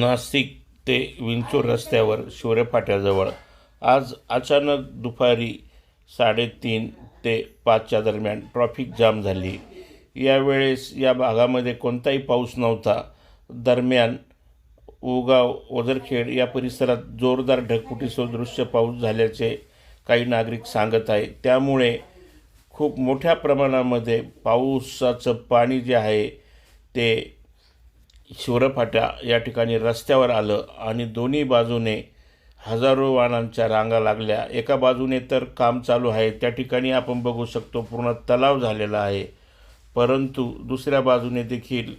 नाशिक ते विंचूर रस्त्यावर शिवरे फाट्याजवळ आज अचानक दुपारी साडेतीन ते पाचच्या दरम्यान ट्रॉफिक जाम झाली. यावेळेस या भागामध्ये कोणताही पाऊस नव्हता. दरम्यान उगाव ओझरखेड या परिसरात जोरदार ढगफुटीसदृश्य पाऊस झाल्याचे काही नागरिक सांगत आहे त्यामुळे खूप मोठ्या प्रमाणामध्ये पावसाचं पाणी जे आहे ते शिवरफाट्या या ठिकाणी रस्त्यावर आलं आणि दोन्ही बाजूने हजारो वाहनांच्या रांगा लागल्या. एका बाजूने तर काम चालू आहे त्या ठिकाणी आपण बघू शकतो पूर्ण तलाव झालेला आहे. परंतु दुसऱ्या बाजूने देखील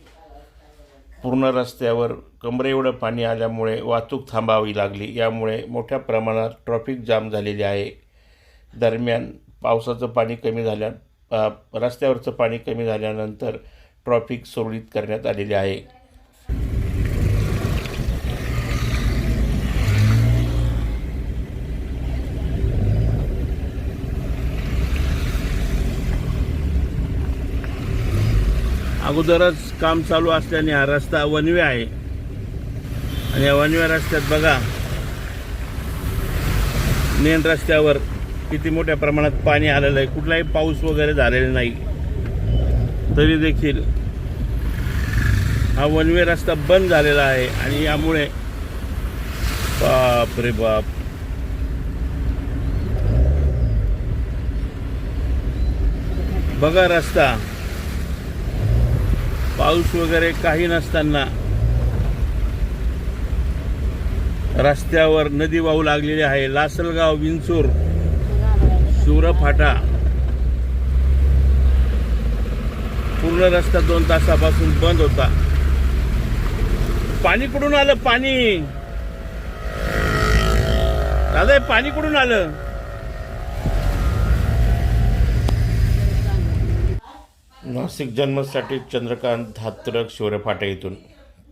पूर्ण रस्त्यावर कमरे एवढं पाणी आल्यामुळे वाहतूक थांबावी लागली. यामुळे मोठ्या प्रमाणात ट्रॉफिक जाम झालेली आहे. दरम्यान पावसाचं पाणी कमी झाल्या रस्त्यावरचं पाणी कमी झाल्यानंतर ट्रॉफिक सुरळीत करण्यात आलेली आहे. अगोदरच काम चालू असल्याने हा रस्ता वनवे आहे. आणि या वनव्या रस्त्यात बघा मेन रस्त्यावर किती मोठ्या प्रमाणात पाणी आलेलं आहे. कुठलाही पाऊस वगैरे झालेला नाही. तरी देखील हा वनवे रस्ता बंद झालेला आहे आणि यामुळे बाप रे बाप. बघा रस्ता. पाऊस वगैरे काही नसताना रस्त्यावर नदी वाहू लागलेली आहे. लासलगाव विंचूर सुरफाटा. पूर्ण रस्ता दोन तासापासून बंद होता. पाणी कुठून आलं? पाणी. दादा पाणी कुठून आलं? नाशिक जन्मसाठी चंद्रकांत धात्रक शिवरफाटा इथून.